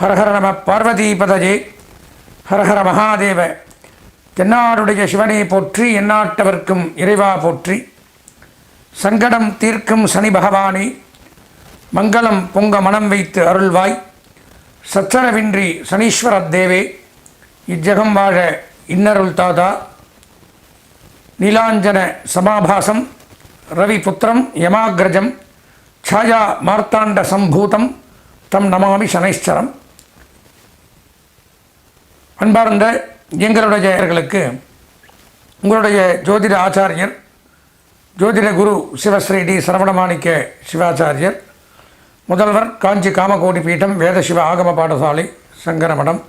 ஹரஹர நம பார்வதிபதஜே. ஹரஹர மகாதேவ. தென்னாடுடைய சிவனை போற்றி எந்நாட்டவர்க்கும் இறைவா போற்றி. சங்கடம் தீர்க்கும் சனி பகவானே மங்களம் பொங்க மனம் வைத்து அருள்வாய். சச்சரவின்றி சனீஸ்வர தேவே இஜகம் வாழ இன்னருள் தாதா. நீலாஞ்சன சமாபாசம் ரவிபுத்திரம் யமாகிரஜம் ఛాయా மார்த்தாண்ட சம்பூதம் தம் நமாமி శనైశ్చరం அன்பார்ந்த எங்களுடைய ஜெயர்களுக்கு உங்களுடைய ஜோதிட ஆச்சாரியர் ஜோதிட குரு சிவஸ்ரீ டி சரவணமாணிக்க சிவாச்சாரியர் முதல்வர் காஞ்சி காமகோடி பீட்டம் வேதசிவ ஆகம பாடசாலை சங்கரமடம்.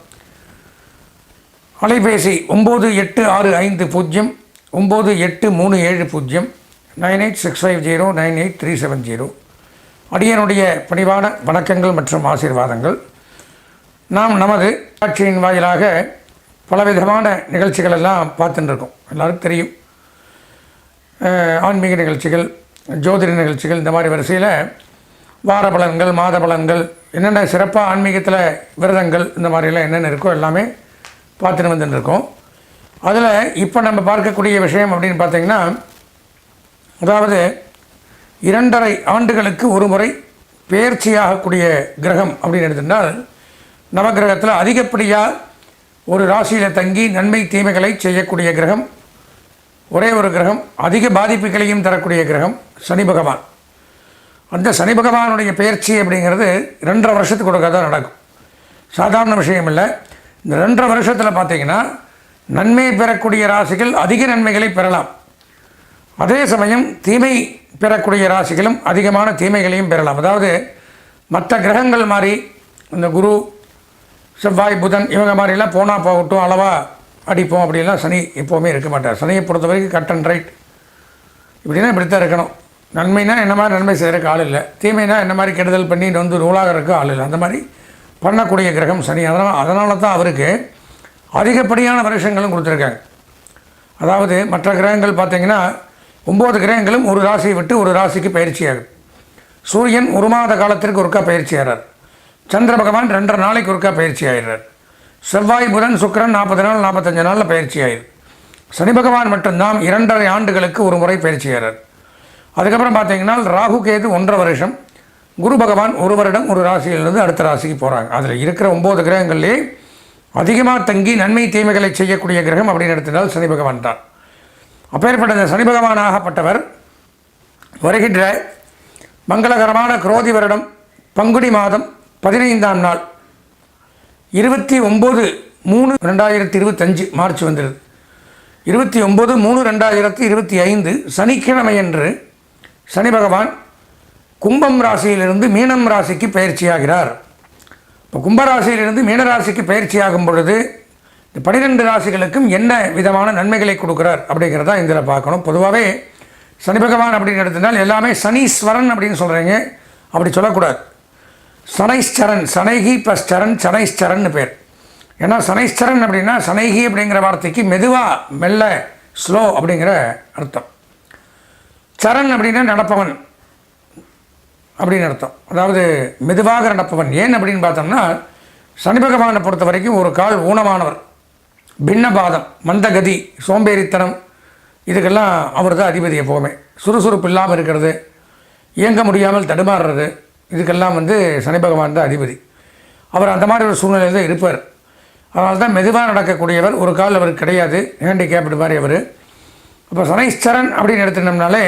அலைபேசி ஒம்பது எட்டு ஆறு ஐந்து பூஜ்ஜியம் ஒம்பது எட்டு மூணு ஏழு பூஜ்ஜியம் nine eight six five zero nine eight three seven zero. அடியனுடைய பணிவான வணக்கங்கள் மற்றும் ஆசீர்வாதங்கள். நாம் நமது காட்சியின் வாயிலாக பலவிதமான நிகழ்ச்சிகள் எல்லாம் பார்த்துட்டுருக்கோம். எல்லாருக்கும் தெரியும். ஆன்மீக நிகழ்ச்சிகள் ஜோதிட நிகழ்ச்சிகள் இந்த மாதிரி வரிசையில் வார பலன்கள் மாத பலன்கள் என்னென்ன சிறப்பாக ஆன்மீகத்தில் விரதங்கள் இந்த மாதிரிலாம் என்னென்ன இருக்கோ எல்லாமே பார்த்துட்டு வந்துட்டு இருக்கோம் அதில் இப்போ நம்ம பார்க்கக்கூடிய விஷயம் அப்படின்னு பார்த்திங்கன்னா அதாவது இரண்டரை ஆண்டுகளுக்கு ஒரு முறை பெயர்ச்சியாகக்கூடிய கிரகம் அப்படின்னு எடுத்துட்டால் நவகிரகத்தில் அதிகப்படியாக ஒரு ராசியில் தங்கி நன்மை தீமைகளை செய்யக்கூடிய கிரகம் ஒரே ஒரு கிரகம் அதிக பாதிப்புகளையும் தரக்கூடிய கிரகம் சனி பகவான். அந்த சனி பகவானுடைய பெயர்ச்சி அப்படிங்கிறது ரெண்டரை வருஷத்துக்கு ஒருக்க தான் நடக்கும். சாதாரண விஷயம் இல்லை. இந்த ரெண்டரை வருஷத்தில் பார்த்தீங்கன்னா நன்மை பெறக்கூடிய ராசிகள் அதிக நன்மைகளை பெறலாம். அதே சமயம் தீமை பெறக்கூடிய ராசிகளும் அதிகமான தீமைகளையும் பெறலாம். அதாவது மற்ற கிரகங்கள் மாதிரி இந்த குரு செவ்வாய் புதன் இவங்க மாதிரிலாம் போனால் போகட்டும் அளவாக அடிப்போம் அப்படிலாம் சனி எப்போவுமே இருக்க மாட்டார். சனியை பொறுத்த வரைக்கும் கட் அண்ட் ரைட் இப்படின்னா இப்படி தான் இருக்கணும். நன்மைனா என்ன மாதிரி நன்மை செய்கிறக்கு ஆள் இல்லை. தீமைனா என்ன மாதிரி கெடுதல் பண்ணி வந்து நூலாகிறதுக்கு ஆள் இல்லை. அந்த மாதிரி பண்ணக்கூடிய கிரகம் சனி. அதனால் அதனால தான் அவருக்கு அதிகப்படியான வருஷங்களும் கொடுத்துருக்காங்க. அதாவது மற்ற கிரகங்கள் பார்த்தீங்கன்னா ஒம்பது கிரகங்களும் ஒரு ராசியை விட்டு ஒரு ராசிக்கு பயிற்சியாகும். சூரியன் ஒரு மாத காலத்திற்கு ஒருக்கா பயிற்சி ஆகிறார் சந்திர பகவான் ரெண்டரை நாளைக்கு ஒருக்கா பயிற்சி ஆயிடுறார். செவ்வாய் புதன் சுக்கிரன் நாற்பது நாள் நாற்பத்தஞ்சு நாளில் பயிற்சி ஆயிரு. சனி பகவான் மட்டும்தான் இரண்டரை ஆண்டுகளுக்கு ஒரு முறை பயிற்சி ஆகிறார் அதுக்கப்புறம் பார்த்தீங்கன்னா ராகு கேது ஒன்றரை வருஷம் குரு பகவான் ஒரு வருடம் ஒரு ராசியிலிருந்து அடுத்த ராசிக்கு போகிறாங்க அதில் இருக்கிற ஒம்பது கிரகங்கள்லேயே அதிகமாக தங்கி நன்மை தீமைகளை செய்யக்கூடிய கிரகம் அப்படின்னு எடுத்திருந்தால் சனி பகவான் தான். அப்பேற்பட்ட இந்த சனி பகவானாகப்பட்டவர் வருகின்ற மங்களகரமான குரோதி வருடம் பங்குனி மாதம் பதினைந்தாம் நாள் இருபத்தி ஒம்பது மூணு ரெண்டாயிரத்தி இருபத்தஞ்சு மார்ச் வந்துடுது இருபத்தி ஒம்பது மூணு ரெண்டாயிரத்தி இருபத்தி ஐந்து சனிக்கிழமையன்று சனி பகவான் கும்பம் ராசியிலிருந்து மீனம் ராசிக்கு பயிற்சியாகிறார். இப்போ கும்பராசியிலிருந்து மீனராசிக்கு பயிற்சியாகும் பொழுது இந்த பனிரெண்டு ராசிகளுக்கும் என்ன விதமான நன்மைகளை கொடுக்குறார் அப்படிங்கிறத இதில் பார்க்கணும். பொதுவாகவே சனி பகவான் அப்படின்னு எடுத்திருந்தால் எல்லாமே சனீஸ்வரன் அப்படின்னு சொல்கிறீங்க அப்படி சொல்லக்கூடாது. சனைஸ்சரன் சனைகி ப்ளஸ் சரண் சனைஸ்சரன் பேர். ஏன்னா சனைஸ்சரன் அப்படின்னா சனைகி அப்படிங்கிற வார்த்தைக்கு மெதுவாக மெல்ல ஸ்லோ அப்படிங்கிற அர்த்தம். சரண் அப்படின்னா நடப்பவன் அப்படின்னு அர்த்தம். அதாவது மெதுவாக நடப்பவன். ஏன் அப்படின்னு பார்த்தோம்னா சனி பகவானை பொறுத்த வரைக்கும் ஒரு கால் ஊனமானவர். பின்னபாதம் மந்தகதி சோம்பேறித்தனம் இதுக்கெல்லாம் அவர் தான் அதிபதி எப்போவுமே. சுறுசுறுப்பு இல்லாமல் இருக்கிறது இயங்க முடியாமல் தடுமாறுறது இதுக்கெல்லாம் வந்து சனி பகவான் தான் அதிபதி. அவர் அந்த மாதிரி ஒரு சூழ்நிலையில் தான் இருப்பார். அதனால தான் மெதுவாக நடக்கக்கூடியவர் ஒரு கால் அவருக்கு கிடையாது ஹேண்டிகேப்டு மாதிரி அவர். அப்போ சனைஸ்வரன் அப்படின்னு எடுத்துட்டோம்னாலே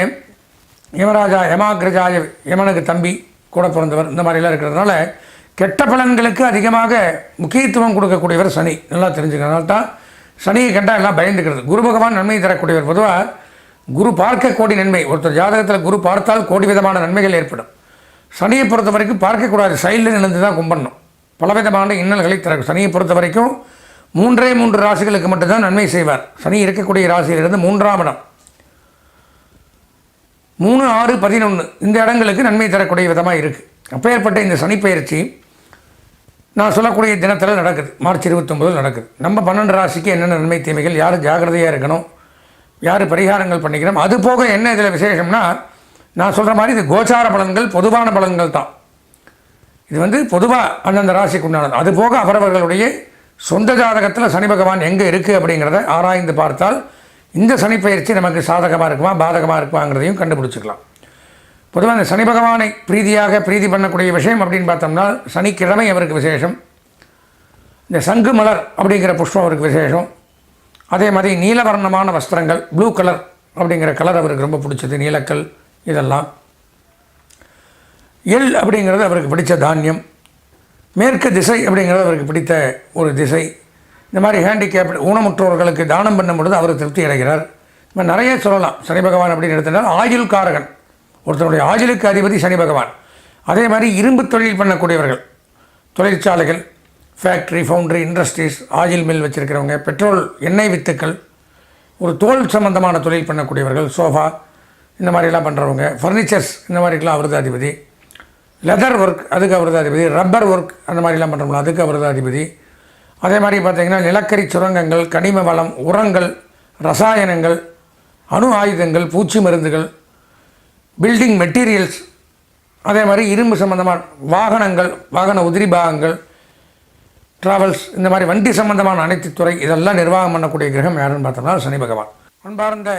யமராஜா யமாகிரஜாய யமனுக்கு தம்பி கூட பிறந்தவர் இந்த மாதிரிலாம் இருக்கிறதுனால கெட்ட பலன்களுக்கு அதிகமாக முக்கியத்துவம் கொடுக்கக்கூடியவர் சனி. நல்லா தெரிஞ்சுக்கிறதுனால தான் சனியை கண்டால் எல்லாம் பயந்துக்கிறது. குரு பகவான் நன்மை தரக்கூடியவர். பொதுவாக குரு பார்க்க கோடி நன்மை. ஒருத்தர் ஜாதகத்தில் குரு பார்த்தால் கோடி விதமான நன்மைகள் ஏற்படும். சனியை பொறுத்த வரைக்கும் பார்க்கக்கூடாது. சைடில் நின்று தான் கும்பிடணும். பலவிதமான இன்னல்களை தரும் சனியை பொறுத்த வரைக்கும் மூன்றே மூன்று ராசிகளுக்கு மட்டும்தான் நன்மை செய்வார். சனி இருக்கக்கூடிய ராசியிலிருந்து மூன்றாம் இடம். மூணு ஆறு பதினொன்று இந்த இடங்களுக்கு நன்மை தரக்கூடிய விதமாக இருக்குது அப்பேற்பட்ட இந்த சனிப்பெயர்ச்சி நான் சொல்லக்கூடிய தினத்தில் நடக்குது. மார்ச் இருபத்தொம்போதில் நடக்குது. நம்ம பன்னெண்டு ராசிக்கு என்னென்ன நன்மை தீமைகள் யார் ஜாக்கிரதையாக இருக்கணும் யார் பரிகாரங்கள் பண்ணிக்கிறோம் அது போக என்ன இதில் விசேஷம்னா நான் சொல்கிற மாதிரி இது கோச்சார பலன்கள் பொதுவான பலன்கள் தான். இது வந்து பொதுவாக அந்தந்த ராசிக்கு உண்டானது. அது போக அவரவர்களுடைய சொந்த ஜாதகத்தில் சனி பகவான் எங்கே இருக்குது அப்படிங்கிறத ஆராய்ந்து பார்த்தால் இந்த சனி நமக்கு சாதகமாக இருக்குமா பாதகமாக இருக்குமாங்கிறதையும் கண்டுபிடிச்சிக்கலாம். பொதுவாக இந்த சனி பகவானை பிரீதியாக பிரீதி பண்ணக்கூடிய விஷயம் அப்படின்னு பார்த்தோம்னா சனிக்கிழமை அவருக்கு விசேஷம். இந்த சங்கு மலர் அப்படிங்கிற புஷ்பம் அவருக்கு விசேஷம். அதே மாதிரி நீலவர்ணமான வஸ்திரங்கள் ப்ளூ கலர் அப்படிங்கிற கலர் அவருக்கு ரொம்ப பிடிச்சது நீலக்கல். இதெல்லாம். எள் அப்படிங்கிறது அவருக்கு பிடித்த தானியம். மேற்கு திசை அப்படிங்கிறது அவருக்கு பிடித்த ஒரு திசை. இந்த மாதிரி ஹேண்டிகேப் ஊனமுற்றோர்களுக்கு தானம் பண்ணும் பொழுது அவர் திருப்தி அடைகிறார். இப்போ நிறைய சொல்லலாம். சனி பகவான் அப்படின்னு எடுத்தால் ஆயுள் காரகன் ஒருத்தருடைய ஆயுளுக்கு அதிபதி சனி பகவான். அதே மாதிரி இரும்பு தொழில் பண்ணக்கூடியவர்கள். தொழிற்சாலைகள் factory foundry industries oil mill வச்சுருக்கிறவங்க petrol எண்ணெய் வித்துக்கள். ஒரு தோல் சம்பந்தமான தொழில் பண்ணக்கூடியவர்கள் சோஃபா இந்த மாதிரிலாம் பண்ணுறவங்க ஃபர்னிச்சர்ஸ் இந்த மாதிரிக்கெலாம் அவரது அதிபதி லெதர் ஒர்க் அதுக்கு அவரது அதிபதி ரப்பர் ஒர்க் அந்த மாதிரிலாம் பண்ணுறோம்ல அதுக்கு அவரது அதிபதி அதே மாதிரி பார்த்திங்கன்னா நிலக்கரி சுரங்கங்கள் கனிம வளம் உரங்கள் ரசாயனங்கள் அணு ஆயுதங்கள் பூச்சி மருந்துகள் பில்டிங் மெட்டீரியல்ஸ் அதே மாதிரி இரும்பு சம்பந்தமான வாகனங்கள் வாகன உதிரி பாகங்கள் டிராவல்ஸ் இந்த மாதிரி வண்டி சம்பந்தமான அனைத்து துறை இதெல்லாம் நிர்வாகம் பண்ணக்கூடிய கிரகம் யாருன்னு பார்த்தோம்னா சனி பகவான். அன்பார்ந்த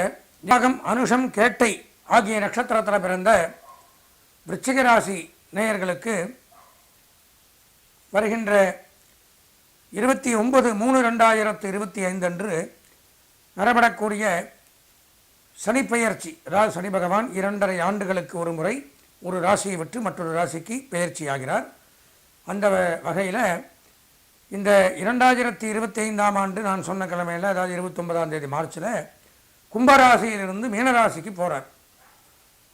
யாகம் அனுஷம் கேட்டை ஆகிய நட்சத்திரத்தில் பிறந்த விருச்சிக ராசி நேயர்களுக்கு வருகின்ற இருபத்தி ஒன்பது மூணு ரெண்டாயிரத்து இருபத்தி ஐந்து அன்று நடைபெறக்கூடிய சனிப்பெயர்ச்சி அதாவது சனி பகவான் இரண்டரை ஆண்டுகளுக்கு ஒரு முறை ஒரு ராசியை விட்டு மற்றொரு ராசிக்கு பெயர்ச்சி ஆகிறார். அந்த வகையில் இந்த இரண்டாயிரத்தி இருபத்தி ஐந்தாம் ஆண்டு நான் சொன்ன கிழமையில் அதாவது இருபத்தொன்பதாம் தேதி மார்ச்சில் கும்பராசியிலிருந்து மீனராசிக்கு போகிறார்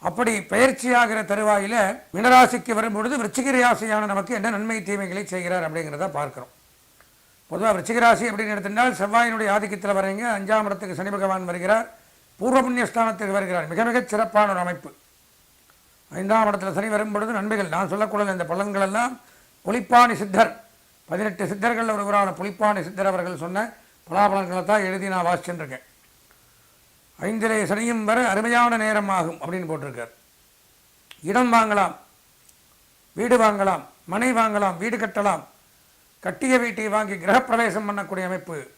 அப்படி பயிற்சியாகிற தருவாயில் மினராசிக்கு வரும்பொழுது விருச்சிக ராசியான நமக்கு என்ன நன்மை தீமைகளை செய்கிறார் அப்படிங்கிறத பார்க்குறோம். பொதுவாக விருச்சிகராசி அப்படின்னு எடுத்திருந்தால் செவ்வாயினுடைய ஆதிக்கத்தில் வரீங்க அஞ்சாம் இடத்துக்கு சனி பகவான் வருகிறார் பூர்வ புண்ணியஸ்தானத்துக்கு வருகிறார். மிக மிகச் சிறப்பான ஒரு அமைப்பு. ஐந்தாம் இடத்துல சனி வரும்பொழுது நன்மைகள் நான் சொல்லக்கூடிய இந்த பலன்களெல்லாம் புலிப்பாணி சித்தர் பதினெட்டு சித்தர்கள் ஒருவரான புலிப்பாணி சித்தர் அவர்கள் சொன்ன பலாபலன்களை தான் எழுதி நான் வாசிச்சுருக்கேன் ஐந்திலே சனியும் வர அருமையான நேரம் ஆகும் அப்படின்னு போட்டிருக்கார். இடம் வாங்கலாம் வீடு வாங்கலாம் மனை வாங்கலாம் வீடு கட்டலாம். கட்டிய வீட்டை வாங்கி கிரகப்பிரவேசம் பண்ணக்கூடிய அமைப்பு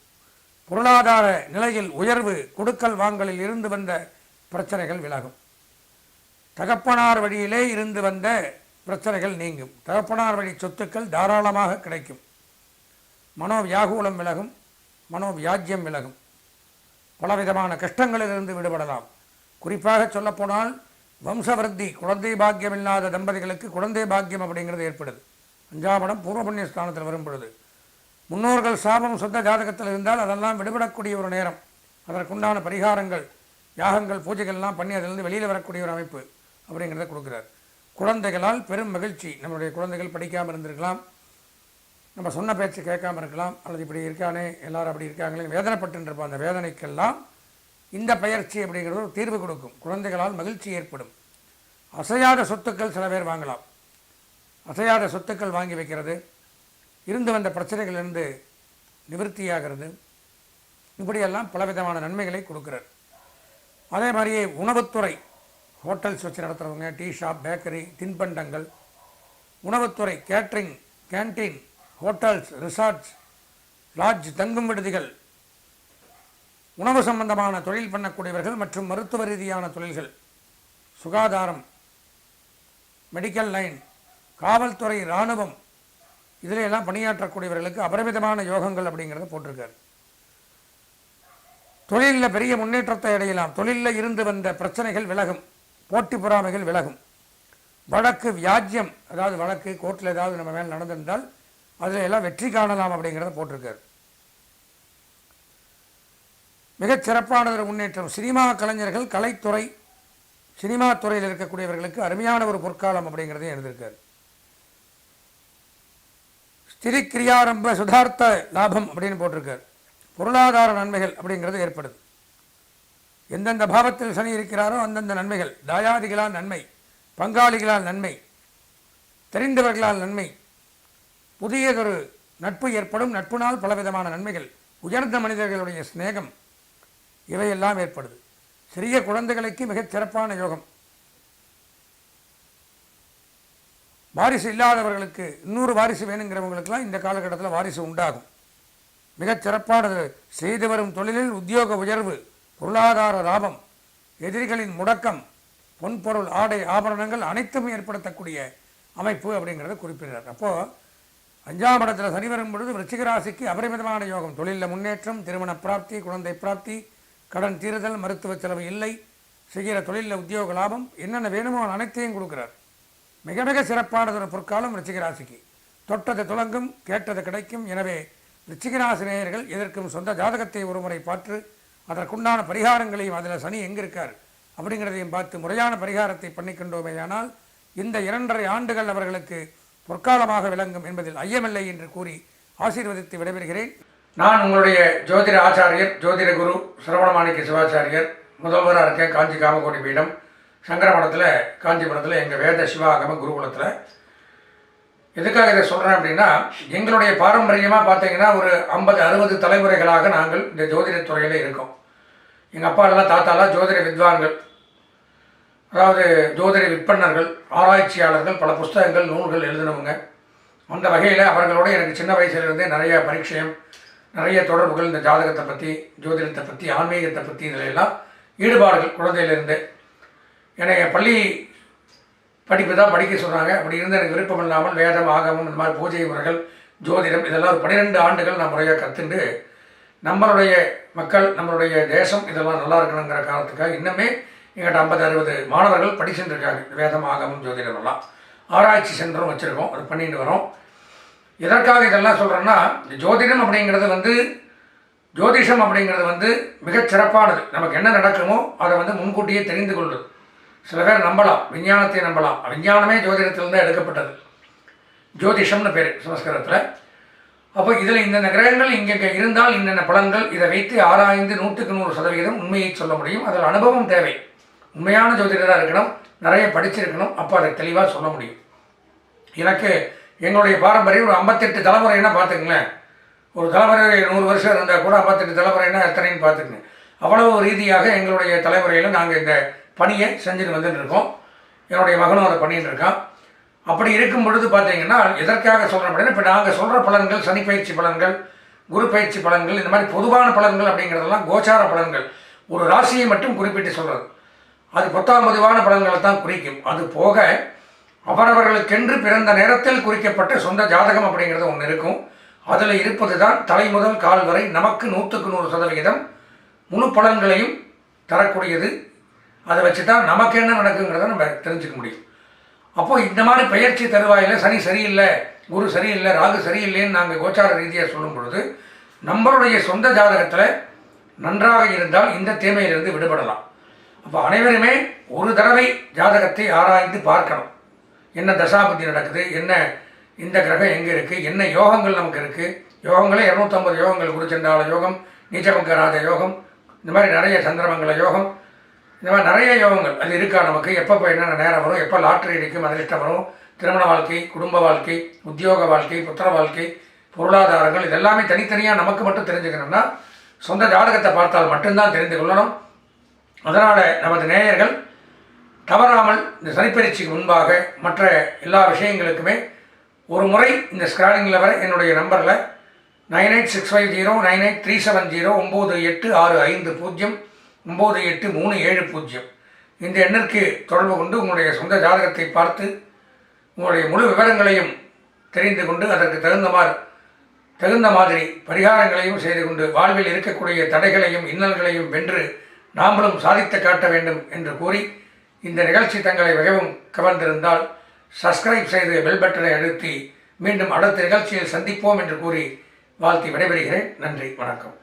பொருளாதார நிலையில் உயர்வு கொடுக்கல் வாங்கலில் இருந்து வந்த பிரச்சனைகள் விலகும். தகப்பனார் வழியிலே இருந்து வந்த பிரச்சனைகள் நீங்கும். தகப்பனார் வழி சொத்துக்கள் தாராளமாக கிடைக்கும். மனோவியாகூலம் விலகும் மனோவியாஜ்யம் விலகும். பலவிதமான கஷ்டங்களிலிருந்து விடுபடலாம். குறிப்பாக சொல்லப்போனால் வம்சவருத்தி குழந்தை பாக்கியம் இல்லாத தம்பதிகளுக்கு குழந்தை பாக்கியம் அப்படிங்கிறது ஏற்படுது. அஞ்சாம் இடம் பூர்வபுண்ணிய ஸ்தானத்தில் வரும் பொழுது. முன்னோர்கள் சாபம் சொந்த ஜாதகத்தில் இருந்தால் அதெல்லாம் விடுபடக்கூடிய ஒரு நேரம். அதற்குண்டான பரிகாரங்கள் யாகங்கள் பூஜைகள்லாம் பண்ணி அதிலிருந்து வெளியில் வரக்கூடிய ஒரு அமைப்பு அப்படிங்கிறத கொடுக்குறார். குழந்தைகளால் பெரும் மகிழ்ச்சி. நம்மளுடைய குழந்தைகள் படிக்காமல் இருந்திருக்கலாம். நம்ம சொன்ன பேச்சு கேட்காம இருக்கலாம் அல்லது இப்படி இருக்கானே எல்லாரும் அப்படி இருக்காங்களே வேதனைப்பட்டுருப்போம் அந்த வேதனைக்கெல்லாம் இந்த பயிற்சி அப்படிங்கிறது ஒரு தீர்வு கொடுக்கும். குழந்தைகளால் மகிழ்ச்சி ஏற்படும். அசையாத சொத்துக்கள் சில பேர் வாங்கலாம். அசையாத சொத்துக்கள் வாங்கி வைக்கிறது. இருந்து வந்த பிரச்சனைகளிலிருந்து நிவர்த்தியாகிறது. இப்படியெல்லாம் பலவிதமான நன்மைகளை கொடுக்குறார் அதே மாதிரியே உணவுத்துறை ஹோட்டல்ஸ் வச்சு நடத்துகிறவங்க டீ ஷாப் பேக்கரி தின்பண்டங்கள் உணவுத்துறை catering canteen hotels resorts lodge தங்கும் விடுதிகள் உணவு சம்பந்தமான தொழில் பண்ணக்கூடியவர்கள் மற்றும் மருத்துவ ரீதியான தொழில்கள் சுகாதாரம் மெடிக்கல் லைன் காவல்துறை இராணுவம் இதிலெல்லாம் பணியாற்றக்கூடியவர்களுக்கு அபரிமிதமான யோகங்கள் அப்படிங்கிறத போட்டிருக்காரு. தொழிலில் பெரிய முன்னேற்றத்தை அடையலாம். தொழிலில் இருந்து வந்த பிரச்சனைகள் விலகும். போட்டி பொறாமைகள் விலகும். வழக்கு வியாஜ்யம் அதாவது வழக்கு கோர்ட்டில் ஏதாவது நம்ம மேலே நடந்திருந்தால் அதில் எல்லாம் வெற்றி காணலாம் அப்படிங்கிறத போட்டிருக்காரு. மிகச் சிறப்பானதர் முன்னேற்றம். சினிமா கலைஞர்கள் கலைத்துறை சினிமா துறையில் இருக்கக்கூடியவர்களுக்கு அருமையான ஒரு பொற்காலம் அப்படிங்கிறதையும் எழுதியிருக்கார். ஸ்திரி கிரியாரம்ப சுதார்த்த லாபம் அப்படின்னு போட்டிருக்கார். பொருளாதார நன்மைகள் அப்படிங்கிறது ஏற்படுது. எந்தெந்த பாவத்தில் சனி இருக்கிறாரோ அந்தந்த நன்மைகள். தாயாதிகளால் நன்மை பங்காளிகளால் நன்மை தெரிந்தவர்களால் நன்மை புதியதொரு நட்பு ஏற்படும் நட்புனால் பலவிதமான நன்மைகள். உயர்ந்த மனிதர்களுடைய சிநேகம் இவையெல்லாம் ஏற்படுது. சிறிய குழந்தைகளுக்கு மிகச் சிறப்பான யோகம். வாரிசு இல்லாதவர்களுக்கு இன்னொரு வாரிசு வேணுங்கிறவங்களுக்கெல்லாம் இந்த காலகட்டத்தில் வாரிசு உண்டாகும். மிகச் சிறப்பானது செய்து வரும் தொழிலில் உத்தியோக உயர்வு பொருளாதார லாபம் எதிரிகளின் முடக்கம் பொன்பொருள் ஆடை ஆபரணங்கள் அனைத்தும் ஏற்படுத்தக்கூடிய அமைப்பு அப்படிங்கிறத குறிப்பிடுறார். அப்போது அஞ்சாம் இடத்துல சனி வரும் பொழுது விருச்சிகராசிக்கு அபரிமிதமான யோகம். தொழிலில் முன்னேற்றம் திருமண பிராப்தி குழந்தை பிராப்தி கடன் தீருதல் மருத்துவ செலவு இல்லை. செய்கிற தொழிலில் உத்தியோக லாபம். என்னென்ன வேணுமோ அனைத்தையும் கொடுக்குறார். மிக மிக சிறப்பானதொரு பொற்காலம் ரிச்சிகராசிக்கு தொட்டது துலங்கும் கேட்டது கிடைக்கும். எனவே ரிச்சிகராசி நேயர்கள் எதற்கும் சொந்த ஜாதகத்தை ஒருமுறை பார்த்து அதற்குண்டான பரிகாரங்களையும் அதில் சனி எங்கே இருக்கார் அப்படிங்கிறதையும் பார்த்து முறையான பரிகாரத்தை பண்ணிக்கொண்டோமேயானால் இந்த இரண்டரை ஆண்டுகள் அவர்களுக்கு பொற்காலமாக விளங்கும் என்பதில் ஐயமில்லை என்று கூறி ஆசீர்வதித்து விடைபெறுகிறேன். நான் உங்களுடைய ஜோதிட ஆச்சாரியர் ஜோதிட குரு சரவணமாணிக்க சிவாச்சாரியர் முதல்வராக இருக்கேன் காஞ்சி காமகோடி பீடம் சங்கரமடத்தில் காஞ்சிபுரத்தில் எங்கள் வேத சிவாகம குருகுலத்தில். எதுக்காக இதை சொல்கிறேன் அப்படின்னா எங்களுடைய பாரம்பரியமாக பார்த்தீங்கன்னா ஒரு ஐம்பது அறுபது தலைமுறைகளாக நாங்கள் இந்த ஜோதிட துறையில் இருக்கோம். எங்கள் அப்பா எல்லாம் தாத்தாலாம் ஜோதிட வித்வான்கள். அதாவது ஜோதிட விற்பனர்கள் ஆராய்ச்சியாளர்கள் பல புஸ்தகங்கள் நூல்கள் எழுதினவங்க. அந்த வகையில் அவர்களோட எனக்கு சின்ன வயசுலேருந்தே நிறைய பரீட்சயம் நிறைய தொடர்புகள் இந்த ஜாதகத்தை பற்றி ஜோதிடத்தை பற்றி ஆன்மீகத்தை பற்றி இதில் எல்லாம் ஈடுபாடுகள் குழந்தையிலிருந்து. என்னைய பள்ளி படிப்பு தான் படிக்க சொன்னாங்க. அப்படி இருந்து எனக்கு விருப்பம் இல்லாமல் வேதம் ஆகமம் இந்த மாதிரி பூஜை முறைகள் ஜோதிடம் இதெல்லாம் ஒரு பன்னிரெண்டு ஆண்டுகள் நான் முறையாக கற்றுண்டு நம்மளுடைய மக்கள் நம்மளுடைய தேசம் இதெல்லாம் நல்லா இருக்கணுங்கிற காரணத்துக்காக இன்னுமே எங்கிட்ட ஐம்பது அறுபது மாணவர்கள் படிச்சுட்டு இருக்காங்க. வேதம் ஆகமும் ஜோதிடமெல்லாம் ஆராய்ச்சி சென்டரும் வச்சுருக்கோம். அது பண்ணிட்டு வரோம். எதற்காக இதெல்லாம் சொல்கிறேன்னா இந்த ஜோதிடம் அப்படிங்கிறது வந்து ஜோதிஷம் அப்படிங்கிறது வந்து மிகச் சிறப்பானது. நமக்கு என்ன நடக்குமோ அதை வந்து முன்கூட்டியே தெரிந்து கொள்வது சில பேர் நம்பலாம். விஞ்ஞானத்தை நம்பலாம். விஞ்ஞானமே ஜோதிடத்திலிருந்து எடுக்கப்பட்டது. ஜோதிஷம்னு பேர் சமஸ்கிருதத்தில். அப்போ இதில் இந்தந்த கிரகங்கள் இங்கே இருந்தால் இன்னென்ன பலன்கள் இதை வைத்து ஆராய்ந்து நூற்றுக்கு நூறு சதவீதம் உண்மையை சொல்ல முடியும். அதில் அனுபவம் தேவை. உண்மையான ஜோதிடராக இருக்கணும். நிறைய படிச்சிருக்கணும். அப்போ அதை தெளிவாக சொல்ல முடியும். எனக்கு என்னுடைய பாரம்பரியம் ஒரு ஐம்பத்தெட்டு தலைமுறைன்னா பார்த்துக்கங்களேன். ஒரு தலைமுறை நூறு வருஷம் இருந்தால் கூட ஐம்பத்தெட்டு தலைமுறைன்னா எத்தனைன்னு பார்த்துக்கங்க. அவ்வளவு ரீதியாக எங்களுடைய தலைமுறையில் நாங்கள் இந்த பணியை செஞ்சுட்டு வந்துட்டு இருக்கோம். என்னுடைய மகனும் அதை பண்ணிட்டு இருக்கான். அப்படி இருக்கும் பொழுது பார்த்தீங்கன்னா எதற்காக சொல்கிறோம் அப்படின்னா இப்போ நாங்கள் சொல்கிற பலன்கள் சனி பயிற்சி பலன்கள் குரு பயிற்சி பலன்கள் இந்த மாதிரி பொதுவான பலன்கள் அப்படிங்கிறதெல்லாம் கோச்சார பலன்கள். ஒரு ராசியை மட்டும் குறிப்பிட்டு சொல்கிறது அது பத்தாம் பதிவான பலன்களை தான் குறிக்கும். அது போக அவரவர்களுக்கென்று பிறந்த நேரத்தில் குறிக்கப்பட்ட சொந்த ஜாதகம் அப்படிங்கிறது ஒன்று இருக்கும். அதில் இருப்பது தான் தலை முதல் கால் வரை நமக்கு நூற்றுக்கு நூறு சதவிகிதம் முழு பலன்களையும் தரக்கூடியது. அதை வச்சு தான் நமக்கு என்ன நடக்குங்கிறத நம்ம தெரிஞ்சுக்க முடியும். அப்போது இந்த மாதிரி பயிற்சி தருவாயில் சனி சரியில்லை குரு சரியில்லை ராகு சரியில்லைன்னு நாங்கள் கோச்சார ரீதியாக சொல்லும் பொழுது நம்மளுடைய சொந்த ஜாதகத்தில் நன்றாக இருந்தால் இந்த தீமையிலிருந்து விடுபடலாம். அப்போ அனைவருமே ஒரு தடவை ஜாதகத்தை ஆராய்ந்து பார்க்கணும். என்ன தசாபதி நடக்குது? என்ன இந்த கிரகம் எங்கே இருக்குது என்ன யோகங்கள் நமக்கு இருக்குது யோகங்களே இரநூத்தம்பது யோகங்கள் குருச்சண்டால யோகம் நீச்சபங்கராஜ யோகம் இந்த மாதிரி நிறைய சந்திரமங்கல யோகம் இந்த மாதிரி நிறைய யோகங்கள். அது இருக்கா நமக்கு? எப்பப்போ என்னென்ன நேரம் வரும்? எப்போ லாட்ரி அடிக்கும்? அதிர்ஷ்டம் வரும். திருமண வாழ்க்கை குடும்ப வாழ்க்கை உத்தியோக வாழ்க்கை புத்திர வாழ்க்கை பொருளாதாரங்கள் இதெல்லாமே தனித்தனியாக நமக்கு மட்டும் தெரிஞ்சுக்கணும்னா சொந்த ஜாதகத்தை பார்த்தால் மட்டும்தான் தெரிந்து கொள்ளணும். அதனால் நமது நேயர்கள் தவறாமல் இந்த சனிப்பயிற்சிக்கு முன்பாக மற்ற எல்லா விஷயங்களுக்குமே ஒரு முறை இந்த ஸ்க்ராலிங்கில் வர என்னுடைய நம்பரில் nine eight six five zero nine eight three seven zero ஒம்பது எட்டு ஆறு ஐந்து பூஜ்ஜியம் ஒம்பது எட்டு மூணு ஏழு பூஜ்ஜியம். இந்த எண்ணிற்கு தொடர்பு கொண்டு உங்களுடைய சொந்த ஜாதகத்தை பார்த்து உங்களுடைய முழு விவரங்களையும் தெரிந்து கொண்டு அதற்கு தகுந்தமாறு தகுந்த மாதிரி பரிகாரங்களையும் செய்து கொண்டு வாழ்வில் இருக்கக்கூடிய தடைகளையும் இன்னல்களையும் வென்று நாமளும் சாதித்து காட்ட வேண்டும் என்று கூறி இந்த நிகழ்ச்சி தங்களை மிகவும் கவர்ந்திருந்தால் சப்ஸ்கிரைப் செய்து பெல் பட்டனை அழுத்தி மீண்டும் அடுத்த நிகழ்ச்சியில் சந்திப்போம் என்று கூறி வாழ்த்தி விடைபெறுகிறேன். நன்றி. வணக்கம்.